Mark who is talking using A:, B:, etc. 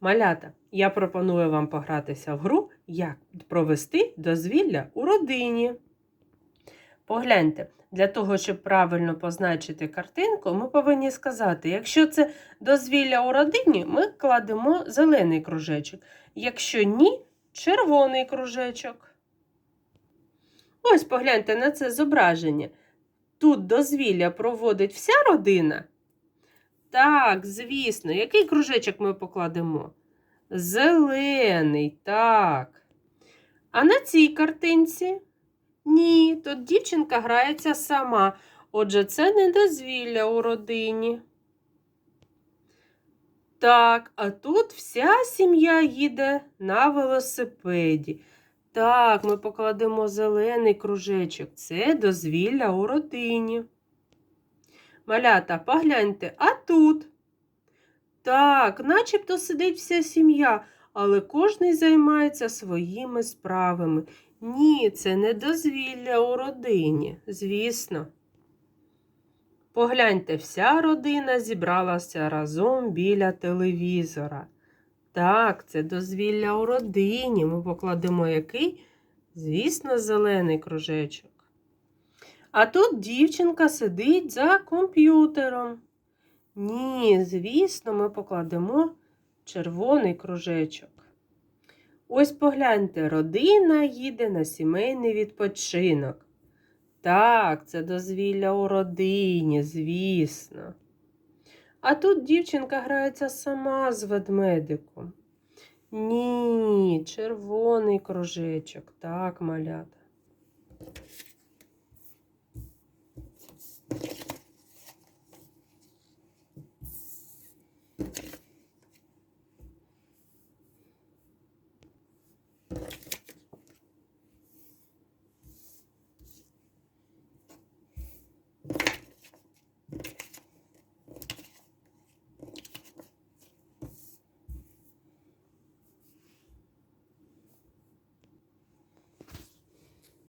A: Малята, я пропоную вам погратися в гру, як провести дозвілля у родині. Погляньте, для того, щоб правильно позначити картинку, ми повинні сказати, якщо це дозвілля у родині, ми кладемо зелений кружечок. Якщо ні, червоний кружечок. Ось погляньте на це зображення. Тут дозвілля проводить вся родина. Так, звісно, який кружечок ми покладемо? Зелений, так. А на цій картинці? Ні, тут дівчинка грається сама. Отже, це не дозвілля у родині. Так, а тут вся сім'я їде на велосипеді. Так, ми покладемо зелений кружечок. Це дозвілля у родині. Малята, погляньте, а тут? Так, начебто сидить вся сім'я, але кожний займається своїми справами. Ні, це не дозвілля у родині, звісно. Погляньте, вся родина зібралася разом біля телевізора. Так, це дозвілля у родині. Ми покладемо який? Звісно, зелений кружечок. А тут дівчинка сидить за комп'ютером. Ні, звісно, ми покладемо червоний кружечок. Ось погляньте, родина їде на сімейний відпочинок. Так, це дозвілля у родині, звісно. А тут дівчинка грається сама з ведмедиком. Ні, червоний кружечок, так, малята.